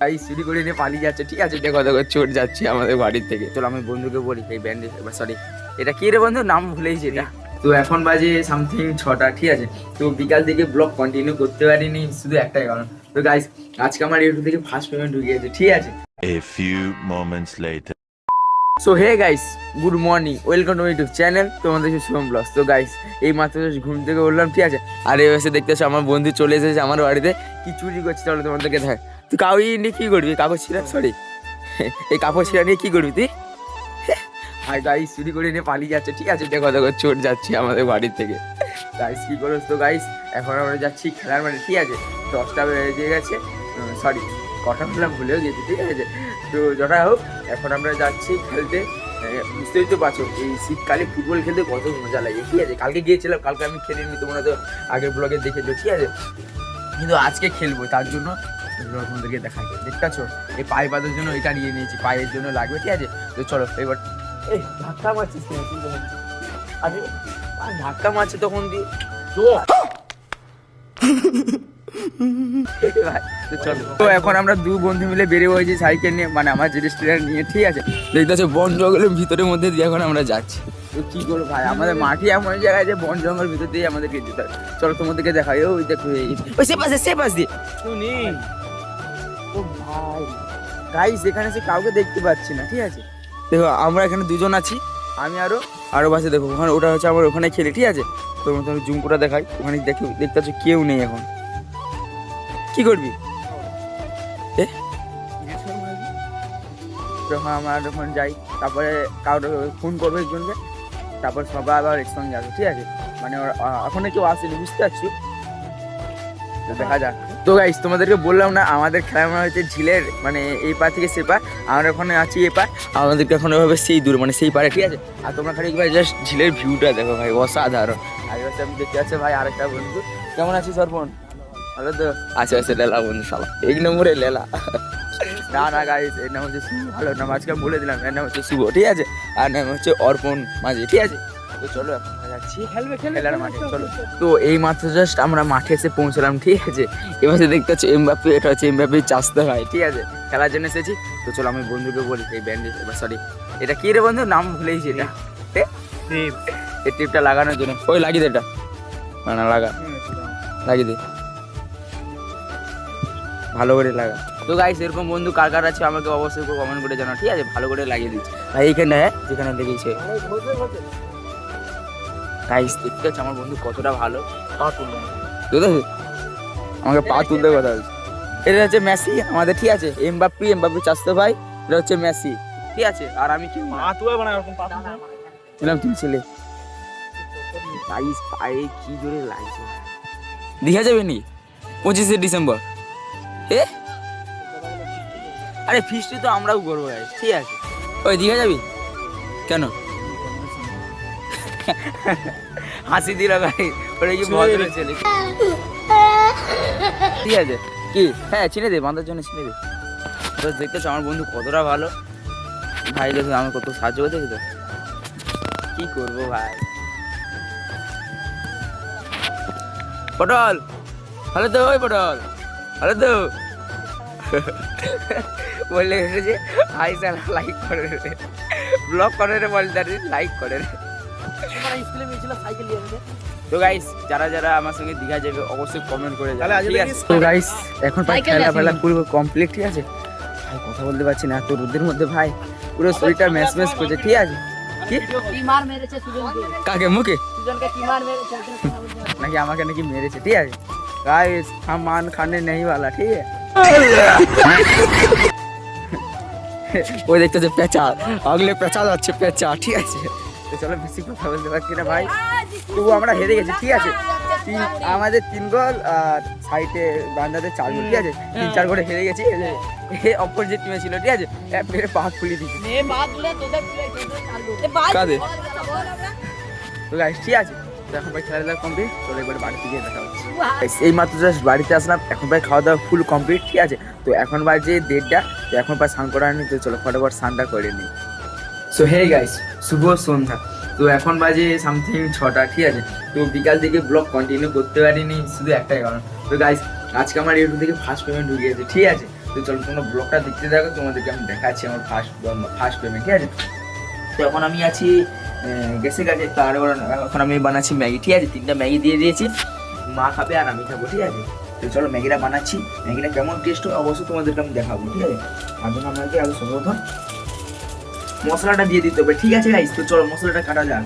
তাই করে নিয়ে পালিয়ে যাচ্ছে। ঠিক আছে দেখো দেখো চোর যাচ্ছে আমাদের বাড়ির থেকে। চলো আমি বন্ধুকে বলি এই ব্যান্ডেজ সরি এটা কি রে বন্ধু? নাম ভুলেইছি এটা তো এখন বাজে সামথিং ছটা ঠিক আছে? তো বিকাল থেকে ব্লগ কন্টিনিউ করতে পারিনি শুধু একটাই কারণ। তো গাইস আজকে আমার ইউটিউব থেকে ফার্স্ট পেমেন্ট ঢুকে গেছে ঠিক আছে? A few moments later. So hey guys good morning welcome to YouTube channel তোমাদের শুভম ব্লগস তো গাইস এই মাত্র ঘুম থেকে বললাম ঠিক আছে? আর এসে দেখতেছো আমার বন্ধু চলে এসেছে আমার বাড়িতে। কি চুরি করছে তাহলে তোমাদেরকে দেখ তুই কাউই নিয়ে কি করবি? কাগজ ছিঁড়া? সরি এই কাপড় ছিঁড়া নিয়ে কি করবি তুই? ভাই গাইস চুরি করে নিয়ে পালিয়ে যাচ্ছে, ঠিক আছে? দেখো দেখো, চোর যাচ্ছে আমাদের বাড়ির থেকে। গাইস কি করছ তো গাইস এখন আমরা যাচ্ছি খেলার মাঠে, ঠিক আছে? দশটা বেজে গেছে। সরি কটা বললাম, ভুলেও গেছি, ঠিক আছে? তো যটা হোক, এখন আমরা যাচ্ছি খেলতে। বুঝতেই তো পারছ, এই শীতকালে ফুটবল খেলতে কত মজা লাগে, ঠিক আছে? কালকে গিয়েছিলাম, কালকে আমি খেলিনি, তোমরা তো আগের ব্লগে দেখেছ, ঠিক আছে? কিন্তু আজকে খেলব, তার জন্য এগুলো তোমাদেরকে দেখাই। দেখতে পাচ্ছ এই পায়ে বাঁধার জন্য এটা নিয়ে নিয়েছি পায়ের জন্য লাগবে ঠিক আছে? তো চলো এবার এই ধাক্কা মারছিস আরে ধাক্কা মারছে তখন দিয়ে। তো এখন আমরা দু বন্ধু মিলে বেরিয়ে হয়েছি সাইকেল নিয়ে মানে আমার রেস্টুরেন্ট নিয়ে ঠিক আছে? দেখতে পাচ্ছ বন জঙ্গলের ভিতরের মধ্যে দিয়ে এখন আমরা যাচ্ছি। তো কি করব ভাই? আমাদের মাটি এমন জায়গায় যে বন জঙ্গল ভিতর দিয়ে আমাদেরকে যেতে হয়। চলো তোমাদেরকে দেখাই ওই দেখো এই। ওই সে পাশে সে পাশ দিয়ে। শুনি। ও ভাই। গাইস এখানে সে কাউকে দেখতে পাচ্ছি না, ঠিক আছে? দেখো, আমরা এখানে দুজন আছি, আমি আরও আরও পাশে দেখো, ওখানে, ওটা হচ্ছে আমার ওখানে খেলি, ঠিক আছে? তো তোমাকে জুম করে দেখাই, ওখানে দেখি, দেখতে পাচ্ছ কেউ নেই এখন। কি করবি? যখন আমরা যখন যাই, তারপরে কারোর ফোন করবে একজনকে, তারপর সবাই আবার একসঙ্গে আসবে, ঠিক আছে? মানে এখনও কেউ আসেনি, বুঝতে পারছি? দেখা যাক। তো গাইস তোমাদেরকে বললাম না, আমাদের খেলা মনে হচ্ছে ঝিলের মানে এই পা থেকে সে পা আমরা ওখানে আছি এ পা আমাদেরকে এখন ওইভাবে সেই দূর মানে সেই পারে ঠিক আছে? আর তোমরা খালি একবার জাস্ট ঝিলের ভিউটা দেখো ভাই, অসাধারণ। এবার আমি দেখতে আছে ভাই আরেকটা বন্ধু। কেমন আছিস সরপন ভালো তো? আছে আচ্ছা লেলা বন্ধু, শালা। এক নম্বরে লেলা। না না গাইস এর নাম হচ্ছে শুভ। ভালো নাম, আজকে বলে দিলাম, এর নাম হচ্ছে শুভ, ঠিক আছে? আর নাম হচ্ছে অর্পণ মাঝি, ঠিক আছে? তো চলো এখন। যাচ্ছি খেলার মাঠে চলো। তো এই মাত্র জাস্ট আমরা মাঠে এসে পৌঁছলাম ঠিক আছে? এবার দেখতে পাচ্ছি এমবাপি এটা হচ্ছে এমবাপি চাষতে হয় ঠিক আছে? খেলার জন্য এসেছি। তো চলো আমি বন্ধুকে বলি এই ব্যান্ডেজ এবার সরি এটা কি রে বন্ধু? নাম ভুলেইছি এটা? এই টিপটা লাগানোর জন্য। ওই লাগিয়ে দে এটা। না লাগা। লাগিয়ে দে। ভালো করে লাগা। তো গাইস এরকম বন্ধু কার কার আছে আমাকে অবশ্যই কমেন্ট করে জানাও ঠিক আছে? ভালো করে লাগিয়ে দিচ্ছি। ভাই এইখানে হ্যাঁ যেখানে লেগেছে গাইস দেখতে পাচ্ছ আমার বন্ধু কতটা ভালো। পা তুলবে আমাকে পা তুলতে কথা বলছে এটা হচ্ছে মেসি আমাদের ঠিক আছে এমবাপ্পি এমবাপ্পি চাষতে ভাই এটা হচ্ছে মেসি ঠিক আছে আর আমি কি ছিলাম তুমি ছেলে। গাইস পায়ে কি জোরে লাগছে। দীঘা যাবে নি? পঁচিশে ডিসেম্বর। এ? আরে ফিস্টি তো আমরাও করব ঠিক আছে। ওই দীঘা যাবি? কেন? হাসি দিল ভাই ওটা কি ভদ্র ছেলে। ঠিক আছে কি? হ্যাঁ চিনে দে বাঁধার জন্য চিনে দে। তো দেখতেছো আমার বন্ধু কতটা ভালো। ভাই দেখো আমার কত সাহায্য করতে তো। কি করব ভাই? পটল ভালো তো ওই পটল ভালো তো। বললে যে হাই স্যার লাইক করে রে। ব্লগ করে রে বলতে লাইক করে রে। যারা যারা আমার সঙ্গে অবশ্যই তো গাইস এখন খেলা ফেলা কমপ্লিট ঠিক আছে? কথা বলতে পারছি না তো মধ্যে ভাই পুরো শরীরটা ঠিক আছে? কাকে মুখে? নাকি আমাকে নাকি মেরেছে ঠিক আছে? গাইস মান খানে ঠিক আছে? ওই পেঁচা আগলে পেঁচা যাচ্ছে পেঁচা ঠিক আছে? তো চলো বেশি কথা বলতে পারছি না ভাই। তবু আমরা হেরে গেছি ঠিক আছে? আমাদের তিন গোল আর সাইডে বান্দাদের চার গোল ঠিক আছে? তিন চার গোলে হেরে গেছি অপর যে টিমে ছিল ঠিক আছে? এ মেরে পা খুলে দিয়েছি এ। তো গাইস ঠিক আছে? এখন ভাই খেলাধুলা কমপ্লিট এবার বাড়িতে গিয়ে দেখা হচ্ছে। এই মাত্র জাস্ট বাড়িতে আসলাম এখন প্রায় খাওয়া দাওয়া ফুল কমপ্লিট ঠিক আছে? তো এখন বাজে দেড়টা তো এখন প্রায় স্নান করা হয়নি তো চলো ফটাফট স্নানটা করে নিই। সো হে গাইস শুভ সন্ধ্যা। তো এখন বাজে সামথিং ছটা, ঠিক আছে? তো বিকাল থেকে ব্লগ কন্টিনিউ করতে পারিনি, শুধু একটাই কারণ। তো গাইস আজকে আমার ইউটিউব থেকে ফার্স্ট পেমেন্ট ঢুকে গেছে, ঠিক আছে? তো চলো তোমরা ব্লগটা দেখতে থাকো, তোমাদেরকে আমি দেখাচ্ছি আমার ফার্স্ট ফার্স্ট পেমেন্ট ঠিক আছে? তো এখন আমি আছি গেছে কাছে তার এখন আমি বানাচ্ছি ম্যাগি, ঠিক আছে? তিনটা ম্যাগি দিয়ে দিয়েছি, মা খাবে আর আমি খাব, ঠিক আছে? তো চলো ম্যাগিটা বানাচ্ছি, ম্যাগিটা কেমন টেস্ট হয় অবশ্যই তোমাদেরকে আমি দেখাবো, ঠিক আছে? জন্য আমাকে আগে সর্বপ্রথম মশলাটা দিয়ে দিতে হবে। ঠিক আছে গাইস তো চলো মশলাটা কাটা যাক।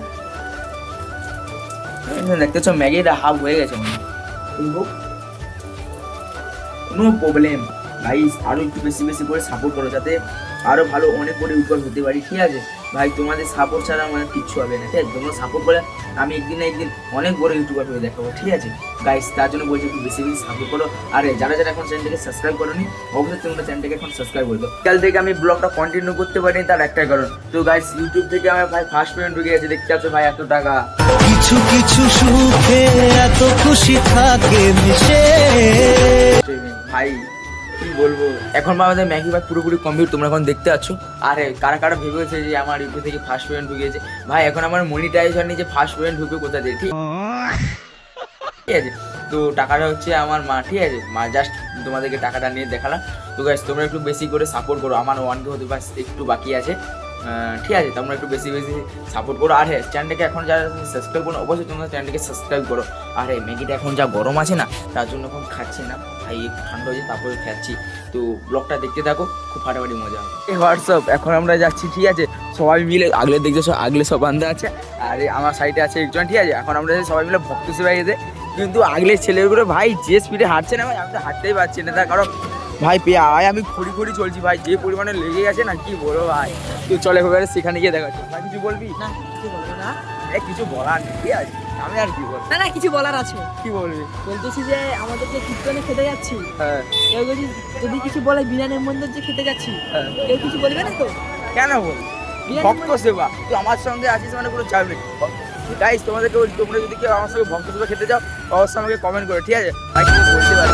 দেখতে পাচ্ছ ম্যাগিটা হাফ হয়ে গেছে কোনো প্রবলেম গাইস আরও একটু বেশি বেশি করে সাপোর্ট করো যাতে আরও ভালো অনেক করে উপর হতে পারি। ঠিক আছে? ভাই তোমাদের সাপোর্ট ছাড়া আমার কিচ্ছু হবে না ঠিক আছে? তোমরা সাপোর্ট করে আমি একদিন না একদিন অনেক বড় ইউটিউবার হয়ে দেখাবো ঠিক আছে? গাইস তার জন্য বলছি একটু বেশি বেশি সাপোর্ট করো। আরে যারা যারা এখন চ্যানেলটাকে সাবস্ক্রাইব করোনি অবশ্যই তোমরা চ্যানেলটাকে এখন সাবস্ক্রাইব করে কাল থেকে আমি ব্লগটা কন্টিনিউ করতে পারিনি তার একটাই কারণ। তো গাইস ইউটিউব থেকে আমার ভাই ফার্স্ট পেমেন্ট ঢুকে গেছে দেখতে পাচ্ছ ভাই এত টাকা। কিছু কিছু সুখে এত খুশি থাকে মিশে। ভাই কি বলব? এখন আমাদের ম্যাগি ভাই পুরোপুরি কমপ্লিট তোমরা এখন দেখতে পাচ্ছ আরে, কারা কারা ভেবেছে যে আমার ইউটিউব থেকে ফার্স্ট পেমেন্ট ঢুকেছে ভাই, এখন আমার মনিটাইজ হয়নি যে ফার্স্ট পেমেন্ট ঢুকবে কোথা দিয়ে, ঠিক? আছে? তো টাকাটা হচ্ছে আমার মা, ঠিক আছে? মা জাস্ট তোমাদেরকে টাকাটা নিয়ে দেখালাম। তো গাছ তোমরা একটু বেশি করে সাপোর্ট করো। আমার ওয়ান কে হতে পারে একটু বাকি আছে। ঠিক আছে, তোমরা একটু বেশি বেশি সাপোর্ট করো। আর হ্যাঁ চ্যানেলটাকে এখন যারা সাবস্ক্রাইব করো অবশ্যই তোমরা চ্যানেলটাকে সাবস্ক্রাইব করো। আর হ্যাঁ ম্যাগিটা এখন যা গরম আছে না, তার জন্য এখন খাচ্ছি না। ভাই, একটু ঠান্ডা হয়েছে, তারপরে খাচ্ছি। তো ব্লগটা দেখতে থাকো, খুব ফাটাফাটি মজা হবে। এই হোয়াটসঅ্যাপ, এখন আমরা যাচ্ছি, ঠিক আছে? সবাই মিলে, আগলে সব আগলে সব বান্ধা আছে। আর আমার সাইডে আছে একজন, ঠিক আছে? এখন আমরা সবাই মিলে ভক্ত সেবাই কিন্তু আগলে ছেলেগুলো, ভাই, যে স্পিডে হাঁটছে না, ভাই, আমি তো হাঁটতেই পারছি না। তার কারণ ভাই পেয়ে আয় আমি খড়ি খড়ি চলছি ভাই যে পরিমাণে লেগে গেছে না কি বলো ভাই? তুই চলে এবারে সেখানে গিয়ে দেখাচ্ছি ভাই কিছু বলবি? না কিছু বলব না। এ কিছু বলার নেই আছে? আমি আর কি বলব? না না কিছু বলার আছে। কি বলবি? বলতেছি যে আমাদের যে কীর্তনে খেতে যাচ্ছি। হ্যাঁ। কেউ যদি যদি কিছু বলে বিনানের মন্দির যে খেতে যাচ্ছি হ্যাঁ। কেউ কিছু বলবে না তো? কেন বল ভক্ত সেবা। তুই আমার সঙ্গে আছিস মানে কোনো চাপ নেই। গাইস তোমাদেরকে তোমরা যদি কেউ আমার সঙ্গে ভক্ত সেবা খেতে যাও অবশ্যই আমাকে কমেন্ট করো ঠিক আছে? কিছু বলতে পারি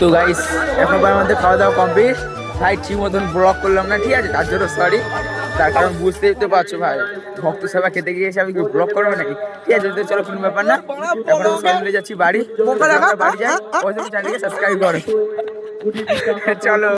তো গাইস এখন আমাদের খাওয়া দাওয়া কমপ্লিট ভাই ঠিক মতন ব্লক করলাম না ঠিক আছে? তার জন্য সরি তার কারণ বুঝতেই তো পারছ ভাই। ভক্ত সেবা খেতে গিয়েছে আমি কি ব্লক করব নাকি? ঠিক আছে তো চলো কোনো ব্যাপার না। এখন আমি সবাই মিলে যাচ্ছি বাড়ি বাড়ি যাই। ওই জন্য চ্যানেলকে সাবস্ক্রাইব করো। চলো।